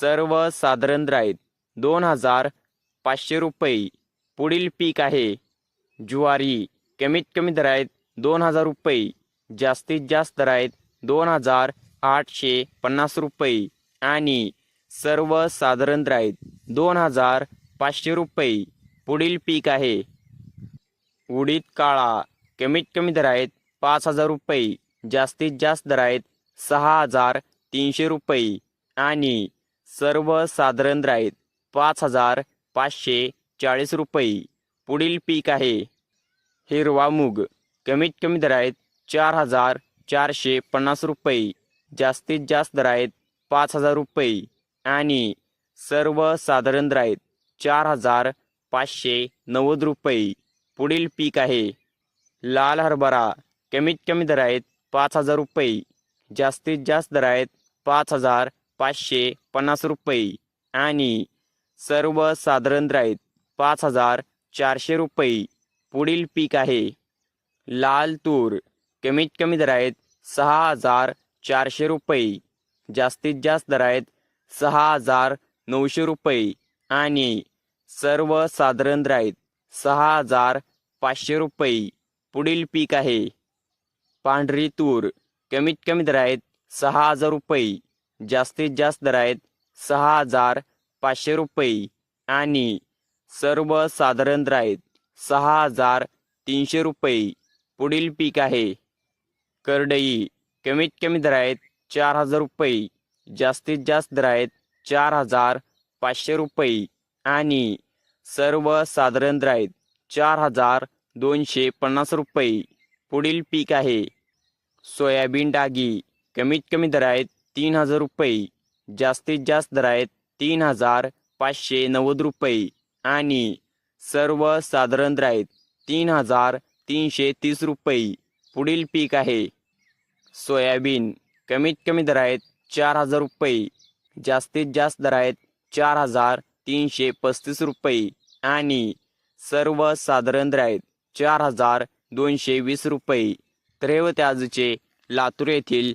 सर्वसाधारण साधारण आहेत दोन हजार पाचशे रुपये. पुढील पीक आहे. ज्वारी. कमीत कमी दरायत दोन हजार रुपये. जास्तीत जास्त दरायत दोन हजार आठशे पन्नास रुपये. आणि सर्वसाधारण साधारण आहेत दोन हजार पाचशे रुपये. पुढील पीक आहे. उडीद काळा. कमीत कमी दरायत पाच हजार रुपये. जास्तीत जास्त दरायत सहा हजार तीनशे रुपये. आणि सर्वसाधारण साधारण आहेत पाच हजार पाचशे चाळीस रुपये. पुढील पीक आहे. हिरवा मूग कमीत कमी दर आहेत चार हजार चारशे पन्नास रुपये. जास्तीत जास्त दर आहेत पाच हजार रुपये. आणि सर्वसाधारण दर आहेत चार हजार पाचशे नव्वद रुपये. पुढील पीक आहे. लाल हरभरा कमीत कमी दर आहेत पाच हजार रुपये. जास्तीत जास्त दर आहेत पाच हजार पाचशे पन्नास रुपये आणि सर्वसाधारण साधारण आहेत पाच हजार चारशे रुपये. पुढील पीक आहे लाल तूर. कमीत कमी दर आहेत सहा हजार चारशे रुपये. जास्तीत जास्त दर आहेत सहा हजार नऊशे रुपये आणि सर्वसाधारण साधारण आहेत सहा हजार पाचशे रुपये. पुढील पीक आहे पांढरी तूर. कमीत कमी दर आहेत सहा हजार रुपये. जास्तीत जास्त दर आहेत सहा हजार पाचशे रुपये आणि सर्वसाधारण दर आहेत सहा हजार तीनशे रुपये पुढील पीक आहे. करडई कमीत कमी दर आहेत चार हजार रुपये जास्तीत जास्त दर आहेत चार हजार पाचशे रुपये आणि सर्वसाधारण दर आहेत चार हजार दोनशे पन्नास रुपये पुढील पीक आहे. सोयाबीन डागी कमीत कमी दर आहेत तीन हजार रुपये. जास्तीत जास्त दर आहेत तीन हजार पाचशे नव्वद रुपये. आणि सर्वसाधारण दर आहेत तीन हजार तीनशे तीस रुपये. पुढील पीक आहे. सोयाबीन. कमीत कमी दर आहेत चार हजार रुपये. जास्तीत जास्त दर आहेत चार हजार तीनशे पस्तीस रुपये. आणि सर्वसाधारण दर आहेत चार हजार दोनशे वीस रुपये. तर आजचे लातूर येथील